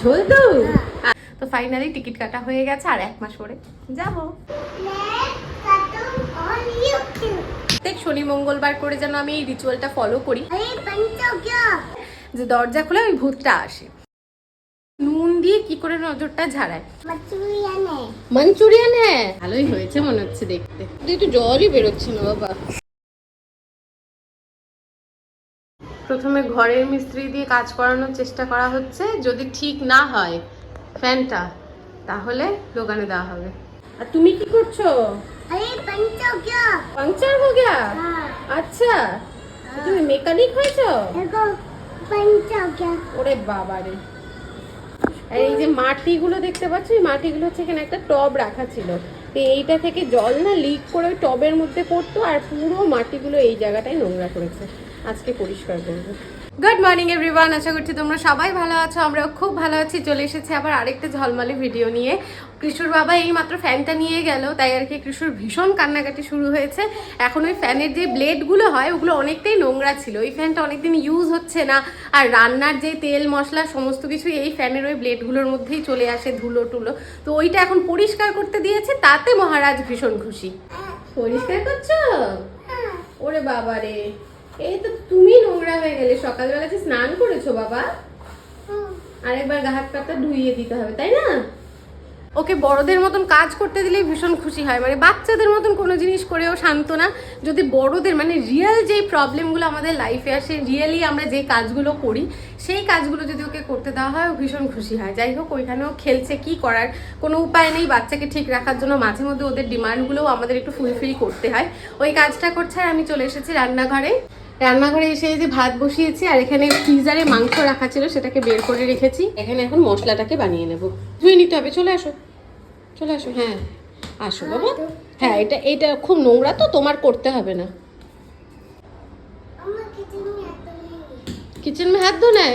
ঝোল তো? তো ফাইনালি টিকিট কাটা হয়ে গেছে আর এক মাস পরে যাব। প্রত্যেক শনি মঙ্গলবার করে যেন আমি এই রিচুয়ালটা ফলো করি। যে দরজা খুলে ওই ভূতটা আসে। নুন দিয়ে কি করে নজরটা ঝাড়ায়? মাঞ্চুরিয়ান। হ্যাঁ ভালোই হয়েছে মনে হচ্ছে দেখতে। একটু জলই বেরোচ্ছে না বাবা। প্রথমে ঘরের মিস্ত্রি দিয়ে কাজ করানোর চেষ্টা করা হচ্ছে। যদি ঠিক না হয় ফ্যানটা তাহলে দোকানে দেওয়া হবে। আর তুমি কি করছ? পাংচার হো গিয়া। আচ্ছা। তুমি মেকানিক হয়েছো? ওরে বাবা রে। আর এই যে মাটিগুলো দেখতে পাচ্ছ এই মাটিগুলো হচ্ছে এখানে একটা টব রাখা ছিল। তো এইটা থেকে জল না লিক করে টবের মধ্যে পড়তো আর পুরো মাটিগুলো এই জায়গাটায় নোংরা করেছে। আজকে পরিষ্কার করব। গুড মর্নিং এভরিওয়ান আশা করছি তোমরা সবাই ভালো আছো আমরাও খুব ভালো আছি। চলে এসেছি আবার আরেকটা ঝলমালি ভিডিও নিয়ে। কৃষুর বাবা এই মাত্র ফ্যানটা নিয়ে গেল তাই আর কি কৃষুর ভীষণ কান্নাকাটি শুরু হয়েছে। এখন ওই ফ্যানের যে ব্লেডগুলো হয় ওগুলো অনেকটাই নোংরা ছিল। ওই ফ্যানটা অনেকদিন ইউজ হচ্ছে না। আর রান্নার যে তেল মশলা সমস্ত কিছু এই ফ্যানের ওই ব্লেডগুলোর মধ্যেই চলে আসে ধুলো টুলো। তো ওইটা এখন পরিষ্কার করতে দিয়েছে তাতে মহারাজ ভীষণ খুশি। পরিষ্কার করছ? ওরে বাবা রে এই তো তুমি নোংরা হয়ে গেলে। সকালবেলা যে স্নান করেছ বাবা? আরেকবার গা হাত পাতা ধুইয়ে দিতে হবে, তাই না? ওকে বড়দের মতন কাজ করতে দিলেই ভীষণ খুশি হয়। মানে বাচ্চাদের মতন কোনো জিনিস করেও শান্ত না। যদি বড়দের মানে রিয়েল যেই প্রবলেমগুলো আমাদের লাইফে আসে রিয়েলি আমরা যেই কাজগুলো করি, সেই কাজগুলো যদি ওকে করতে দেওয়া হয়, ও ভীষণ খুশি হয়। যাই হোক, ওইখানেও খেলছে কি করার, কোনো উপায় নেই বাচ্চাকে ঠিক রাখার জন্য। মাঝে মধ্যে ওদের ডিমান্ডগুলোও আমাদের একটু ফুলফিল করতে হয়। ওই কাজটা করছে আর আমি চলে এসেছি রান্নাঘরে। রান্নাঘরে এসে এই যে ভাত বসিয়েছি আর এখানে ফ্রিজারে মাংস রাখা ছিল সেটাকে বের করে রেখেছি। এখানে এখন মশলাটাকে বানিয়ে নেব। ধুয়ে নিতে হবে চলে আসো। চলে আসো হ্যাঁ। আসো বাবা। হ্যাঁ এটা এটা খুব নোংরা তো তোমার করতে হবে না। কিচেন মে হাত ধো না?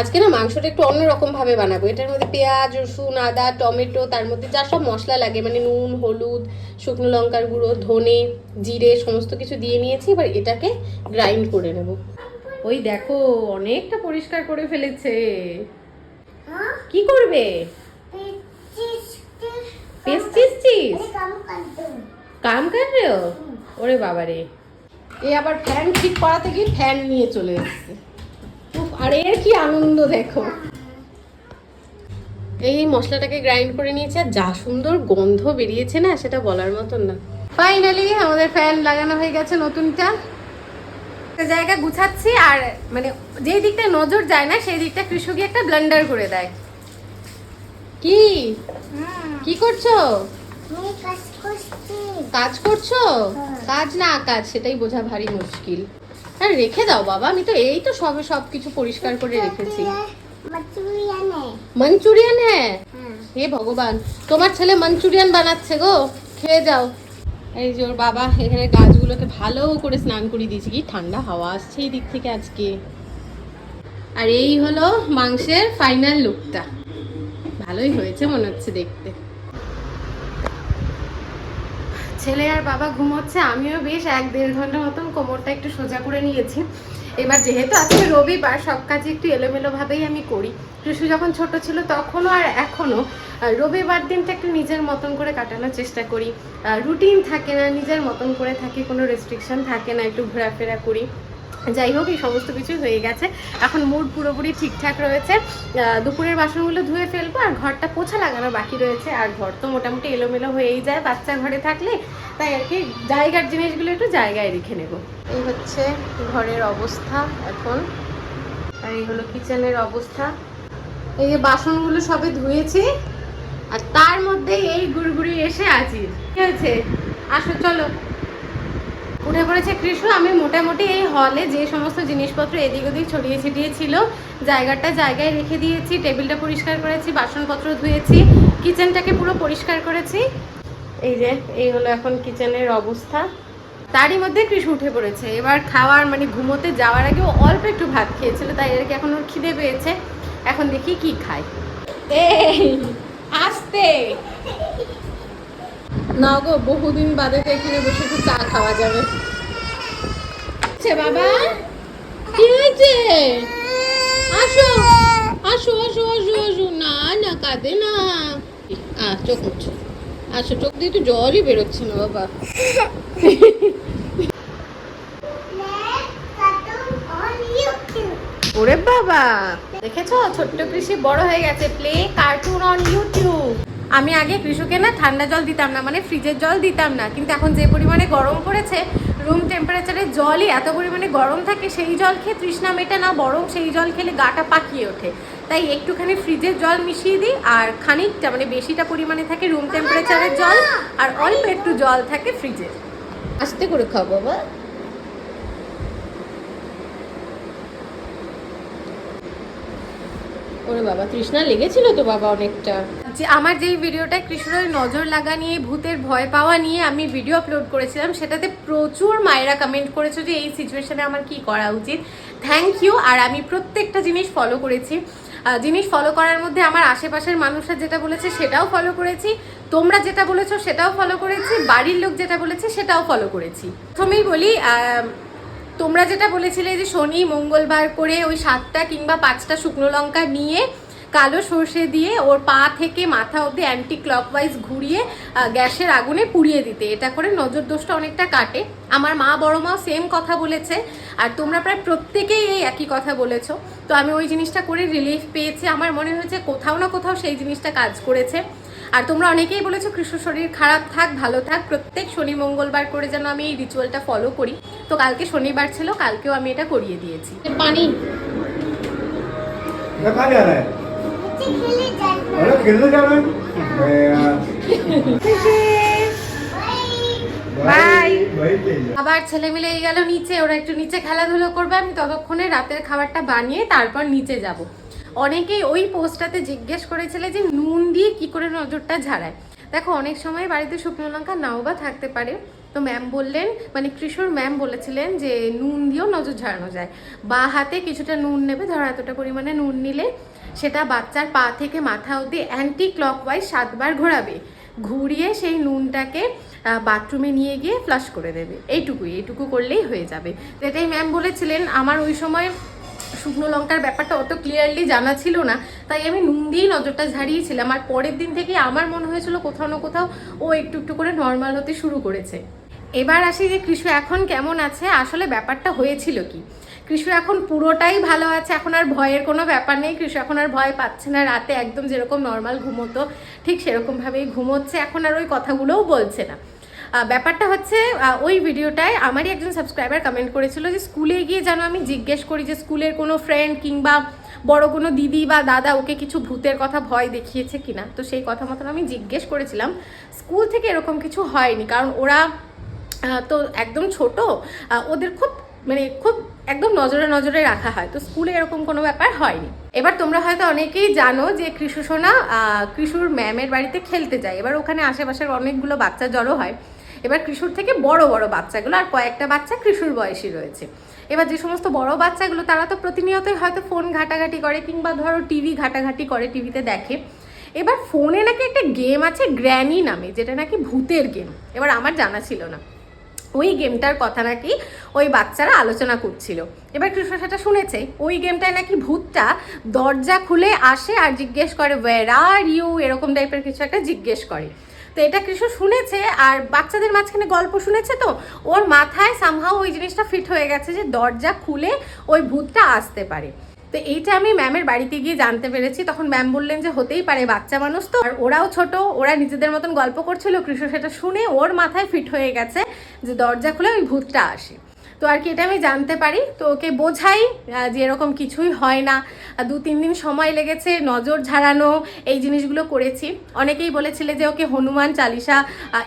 আজকে না মাংসটা একটু অন্যরকম ভাবে বানাবো। এটার মধ্যে পেঁয়াজ, রসুন, আদা, টমেটো, তার মধ্যে যা সব মশলা লাগে মানে নুন, হলুদ, শুকনো লঙ্কার গুঁড়ো, ধনে, জিরে, সমস্ত কিছু দিয়ে নিয়েছি, এবার এটাকে গ্রাইন্ড করে নেব। ওই দেখো, অনেকটা পরিষ্কার করে ফেলেছে। কি করবে? পেস্ট চিস কাম রে ওরে বাবারে। এ আবার ফ্যান ঠিক করাতে গিয়ে ফ্যান নিয়ে চলে এসেছে। আর এর কি আনন্দ দেখো? এই মশলাটাকে গ্রাইন্ড করে নিয়েছে আর যা সুন্দর গন্ধ বেরিয়েছে না সেটা বলার মতন না। ফাইনালি আমাদের ফ্যান লাগানো হয়ে গেছে নতুনটা। জায়গা গুছাচ্ছি আর মানে যে দিকটা নজর যায় না সেই দিকটা কৃষকই একটা ব্লেন্ডার করে দেয়। কি? কি করছ। কাজ করছ? হ্যাঁ। কাজ না কাজ সেটাই বোঝা ভারী মুশকিল। আর রেখে দাও বাবা আমি তো এই তো সবে সব কিছু পরিষ্কার করে রেখেছি। মাঞ্চুরিয়ান। হ্যাঁ হে ভগবান তোমার ছেলে মাঞ্চুরিয়ান বানাচ্ছে গো খেয়ে যাও। এই যে ওর বাবা এখানে গাছগুলোকে ভালো করে স্নান করিয়ে দিয়েছে কি ঠান্ডা হাওয়া আসছে এই দিক থেকে আজকে। আর এই হলো মাংসের ফাইনাল লুকটা ভালোই হয়েছে মনে হচ্ছে দেখতে। ছেলে আর বাবা ঘুমোচ্ছে, আমিও বেশ এক দেড় ঘণ্টা মতন কোমরটা একটু সোজা করে নিয়েছি। এবার যেহেতু আজকে রবিবার, সব কাজে একটু এলোমেলোভাবেই আমি করি। টুসু যখন ছোট ছিল তখনও আর এখনও রবিবার দিনটা একটু নিজের মতন করে কাটানোর চেষ্টা করি। রুটিন থাকে না, নিজের মতন করে থাকি, কোনো রেস্ট্রিকশন থাকে না, একটু ঘোরাফেরা করি। যাই হোক, এই সমস্ত কিছু হয়ে গেছে। এখন মুড পুরোপুরি ঠিকঠাক রয়েছে। দুপুরের বাসনগুলো ধুয়ে ফেলব আর ঘরটা পোছা লাগানো বাকি রয়েছে। আর ঘর তো মোটামুটি এলোমেলো হয়েই যায় বাচ্চা ঘরে থাকলে। তাই আর কি, জায়গার জিনিসগুলো একটু জায়গায় রেখে নেব। এই হচ্ছে ঘরের অবস্থা এখন। আর এই হলো কিচেনের অবস্থা। এই যে বাসনগুলো সবে ধুয়েছি। আর তার মধ্যে এই গুড়গুড়ি এসে আছি কি হয়েছে? আসো, চলো। উঠে পড়েছে কৃষ্ণ, আমি মোটামুটি এই হলে যে সমস্ত জিনিসপত্র এদিক ওদিক ছড়িয়ে ছিটিয়ে ছিল, জায়গাটা জায়গায় রেখে দিয়েছি, টেবিলটা পরিষ্কার করেছি, বাসনপত্র ধুয়েছি কিচেনটাকে পুরো পরিষ্কার করেছি। এই যে, এই হলো এখন কিচেনের অবস্থা। তারই মধ্যে কৃষ্ণ উঠে পড়েছে। এবার খাওয়ার মানে ঘুমোতে যাওয়ার আগে অল্প একটু ভাত খেয়েছিল, তাই কি এখন ওর খিদে পেয়েছে। এখন দেখি কি খায়। এই, আসতে! না গো, বহুদিন বাদে তো এখানে বসে একটু চা খাওয়া যাবে। আচ্ছা বাবা? কি হয়েছে? আসো আসো আসো আসো আসো। না না, কাঁদে না। আ, চোখ মুছো। আসো, চোখ দিয়ে তো জলই বেরোচ্ছে না, বাবা। ওরে বাবা, দেখেছ? ছোট্ট কৃষি বড় হয়ে গেছে। প্লে কার্টুন অন ইউটিউব আমি আগে কৃষকে না ঠান্ডা জল দিতাম না মানে ফ্রিজের জল দিতাম না। কিন্তু এখন যে পরিমাণে গরম পড়েছে রুম টেম্পারেচারে জলই এত পরিমাণে গরম থাকে, সেই জল খেয়ে তৃষ্ণা মেটে না, বরং সেই জল খেলে গাটা পাকিয়ে ওঠে। তাই একটুখানি ফ্রিজের জল মিশিয়ে দিই, আর খানিকটা মানে বেশিটা পরিমাণে থাকে রুম টেম্পারেচারের জল, আর অল্প একটু জল থাকে ফ্রিজে আস্তে করে খাও বাবা। ওরে বাবা, তৃষ্ণা লেগেছিল তো বাবা অনেকটা? যে আমার যেই ভিডিওটা কৃষ্ণের নজর লাগা নিয়ে ভূতের ভয় পাওয়া নিয়ে আমি ভিডিও আপলোড করেছিলাম, সেটাতে প্রচুর মায়েরা কমেন্ট করেছ যে এই সিচুয়েশনে আমার কি করা উচিত। থ্যাংক ইউ আর আমি প্রত্যেকটা জিনিস ফলো করেছি। জিনিস ফলো করার মধ্যে আমার আশেপাশের মানুষরা যেটা বলেছে সেটাও ফলো করেছি। তোমরা যেটা বলেছ সেটাও ফলো করেছি। বাড়ির লোক যেটা বলেছে সেটাও ফলো করেছি। প্রথমেই বলি তোমরা যেটা বলেছিলে যে শনি মঙ্গলবার করে ওই সাতটা কিংবা পাঁচটা শুকনো লঙ্কা নিয়ে কালো সর্ষে দিয়ে ওর পা থেকে মাথা অবধি অ্যান্টি ক্লকওয়াইজ ঘুরিয়ে গ্যাসের আগুনে পুড়িয়ে দিতে। এটা করে নজর দোষটা অনেকটা কাটে। আমার মা বড় মাও সেম কথা বলেছে। আর তোমরা প্রায় প্রত্যেকেই এই একই কথা বলেছ। তো আমি ওই জিনিসটা করে রিলিফ পেয়েছি। আমার মনে হয়েছে কোথাও না কোথাও সেই জিনিসটা কাজ করেছে। আর তোমরা অনেকেই বলেছ কৃষ্ণ শরীর খারাপ থাক, ভালো থাক। প্রত্যেক শনি মঙ্গলবার করে যেন আমি এই রিচুয়ালটা ফলো করি। তো কালকে শনিবার ছিল কালকেও আমি এটা করিয়ে দিয়েছি। পানি। আবার ছেলে মিলে গেল নিচে ওরা একটু নিচে খেলাধুলো করবে আমি ততক্ষণে রাতের খাবারটা বানিয়ে তারপর নিচে যাব। অনেকেই ওই পোস্টটাতে জিজ্ঞেস করেছিলে যে নুন দিয়ে কি করে নজরটা ঝাড়ায়। দেখো, অনেক সময় বাড়িতে শুকনো লঙ্কা নাও বা থাকতে পারে। তো ম্যাম বললেন মানে কৃষর ম্যাম বলেছিলেন যে নুন দিয়েও নজর ঝাড়ানো যায়। বা হাতে কিছুটা নুন নেবে, ধরো এতটা পরিমাণে নুন নিলে সেটা বাচ্চার পা থেকে মাথা অবধি অ্যান্টি ক্লকওয়াইজ সাতবার ঘোরাবে। ঘুরিয়ে সেই নুনটাকে বাথরুমে নিয়ে গিয়ে ফ্লাশ করে দেবে। এইটুকুই, এইটুকু করলেই হয়ে যাবে। এটাই ম্যাম বলেছিলেন। আমার ওই সময় শুকনো লঙ্কার ব্যাপারটা অত ক্লিয়ারলি জানা ছিল না, তাই আমি নুন দিয়েই নজরটা ঝাড়িয়েছিলাম। আর পরের দিন থেকে আমার মনে হয়েছিল কোথাও না কোথাও ও একটু একটু করে নর্মাল হতে শুরু করেছে। এবার আসি যে কৃষু এখন কেমন আছে, আসলে ব্যাপারটা হয়েছিল কি? কৃষু এখন পুরোটাই ভালো আছে, এখন আর ভয়ের কোনো ব্যাপার নেই। কৃষু এখন আর ভয় পাচ্ছে না, রাতে একদম যেরকম নর্মাল ঘুমোতো, ঠিক সেরকমভাবেই ঘুমোচ্ছে, এখন আর ওই কথাগুলোও বলছে না। ব্যাপারটা হচ্ছে ওই ভিডিওটায় আমারই একজন সাবস্ক্রাইবার কমেন্ট করেছিল যে স্কুলে গিয়ে যেন আমি জিজ্ঞেস করি যে স্কুলের কোনো ফ্রেন্ড কিংবা বড় কোনো দিদি বা দাদা ওকে কিছু ভূতের কথা ভয় দেখিয়েছে কিনা? তো সেই কথা মতন আমি জিজ্ঞেস করেছিলাম। স্কুল থেকে এরকম কিছু হয়নি, কারণ ওরা তো একদম ছোট ওদের খুব মানে খুব একদম নজরে নজরে রাখা হয়। তো স্কুলে এরকম কোনো ব্যাপার হয়নি। এবার তোমরা হয়তো অনেকেই জানো যে কৃষু সোনা কৃষুর ম্যামের বাড়িতে খেলতে যায়। এবার ওখানে আশেপাশের অনেকগুলো বাচ্চা জড়ো হয়। এবার কৃষুর থেকে বড় বড় বাচ্চাগুলো আর কয়েকটা বাচ্চা কৃষুর বয়সী রয়েছে। এবার যে সমস্ত বড় বাচ্চাগুলো, তারা তো প্রতিনিয়তই হয়তো ফোন ঘাটাঘাটি করে কিংবা ধরো টিভি ঘাটাঘাটি করে টিভিতে দেখে। এবার ফোনে নাকি একটা গেম আছে গ্র্যানি নামে, যেটা নাকি ভূতের গেম এবার আমার জানা ছিল না। ওই গেমটার কথা নাকি ওই বাচ্চারা আলোচনা করছিল। এবার কৃষ্ণ সেটা শুনেছে, ওই গেমটায় নাকি ভূতটা দরজা খুলে আসে আর জিজ্ঞেস করে ওয়ের আর ইউ এরকম টাইপের কিছু একটা জিজ্ঞেস করে। তো এটা কৃষ্ণ শুনেছে আর বাচ্চাদের মাঝখানে গল্প শুনেছে তো, ওর মাথায় সামহাও ওই জিনিসটা ফিট হয়ে গেছে যে দরজা খুলে ওই ভূতটা আসতে পারে। তো এইটা আমি ম্যামের বাড়িতে গিয়ে জানতে পেরেছি। তখন ম্যাম বললেন যে হতেই পারে বাচ্চা মানুষ তো। আর ওরাও ছোট, ওরা নিজেদের মতন গল্প করছিল। কৃষ্ণ সেটা শুনে ওর মাথায় ফিট হয়ে গেছে যে দরজা খুলে ওই ভূতটা আসে। তো আর কি এটা আমি জানতে পারি। তো ওকে বোঝাই যে এরকম কিছুই হয় না। দু তিন দিন সময় লেগেছে, নজর ঝাড়ানো, এই জিনিসগুলো করেছি। অনেকেই বলেছিলে যে ওকে হনুমান চালিসা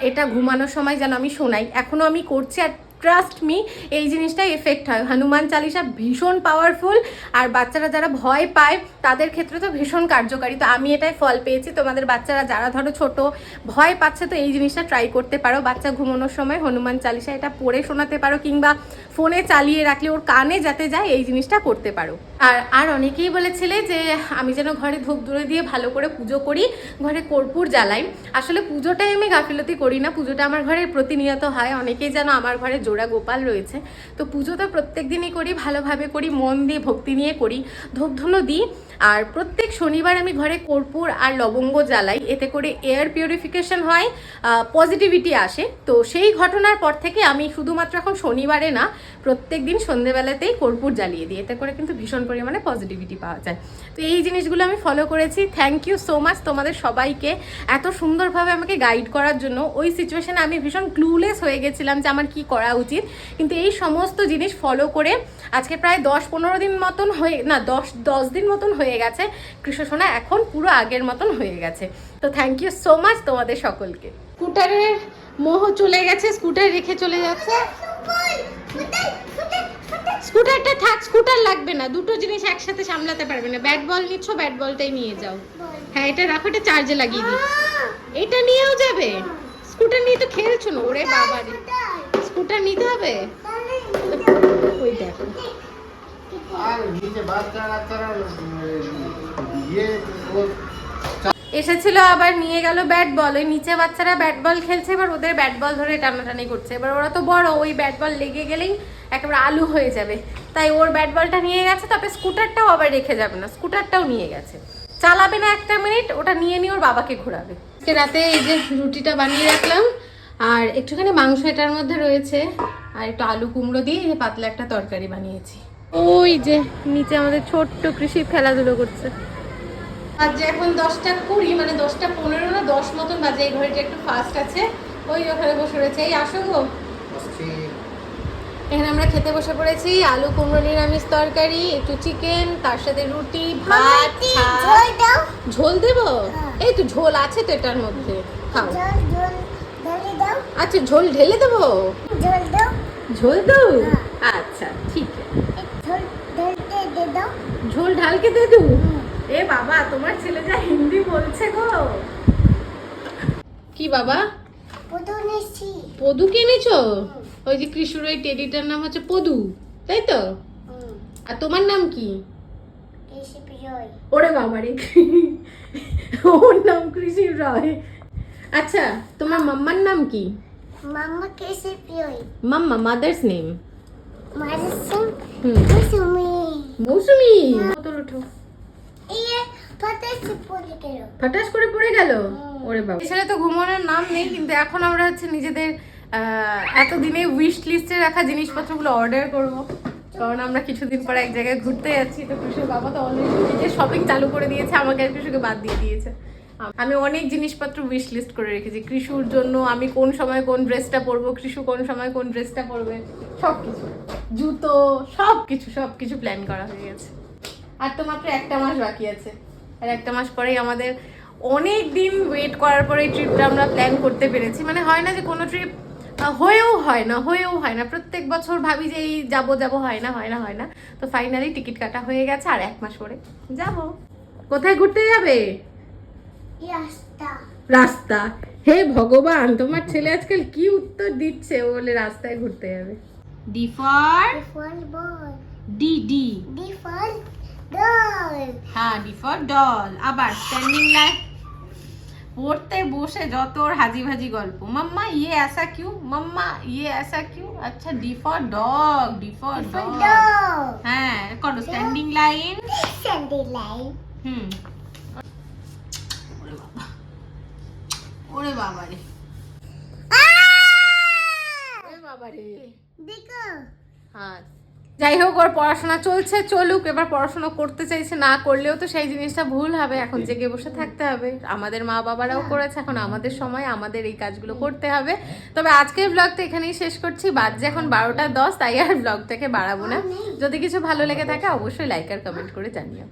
এটা ঘুমানোর সময় যেন আমি শোনাই। এখনও আমি করছি আর ট্রাস্ট মি এই জিনিসটা এফেক্ট হয়। হনুমান চালিসা ভীষণ পাওয়ারফুল আর বাচ্চারা যারা ভয় পায়, তাদের ক্ষেত্রে তো ভীষণ কার্যকারী। তো আমি এটাই ফল পেয়েছি। তোমাদের বাচ্চারা যারা ধরো ছোট, ভয় পাচ্ছে তো এই জিনিসটা ট্রাই করতে পারো। বাচ্চা ঘুমানোর সময় হনুমান চালিসা এটা পড়ে শোনাতে পারো, কিংবা ফোনে চালিয়ে রাখলে ওর কানে যাতে যায়, এই জিনিসটা করতে পারো। আর আর অনেকেই বলেছিলে যে আমি যেন ঘরে ধূপ ধরে দিয়ে ভালো করে পুজো করি, ঘরে কর্পূর জ্বালাই। আসলে পুজোটাই আমি গাফিলতি করি না, পুজোটা আমার ঘরে প্রতিনিয়ত হয়, অনেকেই যেন আমার ঘরে জোড়া গোপাল রয়েছে। তো পুজো তো প্রত্যেক দিনই করি, ভালোভাবে করি, মন দিয়ে ভক্তি নিয়ে করি, ধূপ ধুনো দিই। আর প্রত্যেক শনিবার আমি ঘরে কর্পূর আর লবঙ্গ জ্বালাই, এতে করে এয়ার পিউরিফিকেশন হয় পজিটিভিটি আসে। তো সেই ঘটনার পর থেকে আমি শুধুমাত্র এখন শনিবারে না, প্রত্যেক দিন সন্ধেবেলাতেই কর্পূর জ্বালিয়ে দিই, এতে করে কিন্তু ভীষণ পরিমাণে পজিটিভিটি পাওয়া যায়। তো এই জিনিসগুলো আমি ফলো করেছি। থ্যাংক ইউ সো মাচ তোমাদের সবাইকে এত সুন্দরভাবে আমাকে গাইড করার জন্য। ওই সিচুয়েশানে আমি ভীষণ ক্লুলেস হয়ে গেছিলাম যে আমার কি করা উচিত। কিন্তু এই সমস্ত জিনিস ফলো করে আজকে প্রায় দশ পনেরো দিন মতন হয়ে না দশ দশ দিন মতন হয়ে গেছে। কৃষ্ণসোনা এখন পুরো আগের মতন হয়ে গেছে। তো থ্যাংক ইউ সো মাচ তোমাদের সকলকে। স্কুটারের মোহ চলে গেছে স্কুটার রেখে চলে যাচ্ছে। স্কুটারটা থাক, স্কুটার লাগবে না। দুটো জিনিস একসাথে সামলাতে পারবে না। ব্যাট বল নিচ্ছ, ব্যাট বলটাই নিয়ে যাও। হ্যাঁ এটা রাখো, এটা চার্জে লাগিয়ে দিই। এটা নিয়েও যাবে। স্কুটার নিয়ে তো খেলছো না, ওরে বাবা রে। স্কুটার নিতে হবে? ওই দেখো। আর নিচে এসেছিল আবার নিয়ে গেল ব্যাট বল। ওই নিচে বাচ্চারা ব্যাট বল খেলছে এবার ওদের ব্যাট বল ধরে টানাটানি করছে। এবার ওরা তো বড় ওই ব্যাট বল লেগে গেলেই একেবারে আলু হয়ে যাবে। তাই ওর ব্যাট বলটা নিয়ে গেছে তবে স্কুটারটাও আবার রেখে যাবে না স্কুটারটাও নিয়ে গেছে। চালাবে না একটা মিনিট ওটা নিয়ে নিয়ে ওর বাবাকে ঘোরাবে। রাতে এই যে রুটিটা বানিয়ে রাখলাম আর একটুখানি মাংস এটার মধ্যে রয়েছে আর একটু আলু কুমড়ো দিয়ে এই যে পাতলা একটা তরকারি বানিয়েছি। ওই যে নিচে আমাদের ছোট্ট কৃষি খেলাধুলো করছে। বাজে এখন দশটা কুড়ি মানে দশটা পনেরো না দশ মতন বাজে এই ঘড়িটা একটু ফাস্ট আছে। ওই ওখানে বসে রয়েছে। এই আসো গো। এখানে আমরা খেতে বসে পড়েছি। আলু কুমড়ো নিরামিষ তরকারি একটু চিকেন তার সাথে রুটি ভাত ঝোল। দেবো? এই তো ঝোল আছে তো এটার মধ্যে। খাও। আচ্ছা ঝোল ঢেলে দেবো? ঝোল দাও। আচ্ছা ঠিক আছে। ঝোল ঢালকে দে দু এ বাবা তোমার ছেলে যা হিন্দি বলছে গো। কি বাবা? পদু কিনেছো ওই যে কৃষুর ওই টেডিটার নাম হচ্ছে পদু তাই তো? আর তোমার নাম কি? ওরে বাবা রে ওর নাম কৃষি রয়। আচ্ছা তোমার মাম্মার নাম কি? Mama Krishi Roy. Mama mother's name mother's name Mousumi. Mousumi? তোর উঠো ফাটাস করে পড়ে গেল। ওরে বাবা। এছাড়া তো ঘুমানোর নাম নেই কিন্তু এখন আমরা হচ্ছে নিজেদের এতদিনে উইশ লিস্টে রাখা জিনিসপত্রগুলো অর্ডার করব। কারণ আমরা কিছুদিন পর এক জায়গায় ঘুরতে যাচ্ছি তো কৃষুর বাবা তো অলরেডি নিজে শপিং চালু করে দিয়েছে আমাকে আর কৃষুকে বাদ দিয়ে দিয়েছে। আমি অনেক জিনিসপত্র উইশ লিস্ট করে রেখেছি কৃষুর জন্য আমি কোন সময় কোন ড্রেসটা পরবো কৃষু কোন সময় কোন ড্রেসটা পরবে সব কিছু জুতো সব কিছু সব কিছু প্ল্যান করা হয়ে গেছে। আর তো মাত্র একটা মাস বাকি আছে। আর একটা মাস পরেই আমাদের অনেক দিন ওয়েট করার পরে এই ট্রিপটা আমরা প্ল্যান করতে পেরেছি। মানে হয় না যে কোনো ট্রিপ হয়েও হয় না হয়েও হয় না। প্রত্যেক বছর ভাবি যে এই যাব যাব হয় না হয় না হয় না। তো ফাইনালি টিকিট কাটা হয়ে গেছে আর এক মাস পরে যাব। কোথায় ঘুরতে যাবে? রাস্তা। হে ভগবান তোমার ছেলে আজকাল কি উত্তর দিচ্ছে? বলে রাস্তায় ঘুরতে যাবে। D for D D D for হ্যাঁ ডি ফর ডল আবার স্ট্যান্ডিং লাইন পড়তে বসে যত ওর হাজি ভাজি গল্প মাম্মা ইয়ে ऐसा क्यों মাম্মা ইয়ে ऐसा क्यों আচ্ছা D for dog D for default dog dog হ্যাঁ করো স্ট্যান্ডিং লাইন सैंडी लाइन হুম ওরে বাবা ওরে বাবা রে ওরে বাবা রে देखो হ্যাঁ যাই হোক, ওর পড়াশোনা চলছে, চলুক, এবার পড়াশোনা করতে চাইছে, না করলেও তো সেই জিনিসটা ভুল হবে। এখন জেগে বসে থাকতে হবে। আমাদের মা বাবারাও করেছে, এখন আমাদের সময়, আমাদের এই কাজগুলো করতে হবে। তবে আজকের ব্লগটা এখানেই শেষ করছি। বাজে এখন বারোটা দশ, তাই আর ব্লগটাকে বাড়াবো না। যদি কিছু ভালো লেগে থাকে, অবশ্যই লাইক আর কমেন্ট করে জানিও।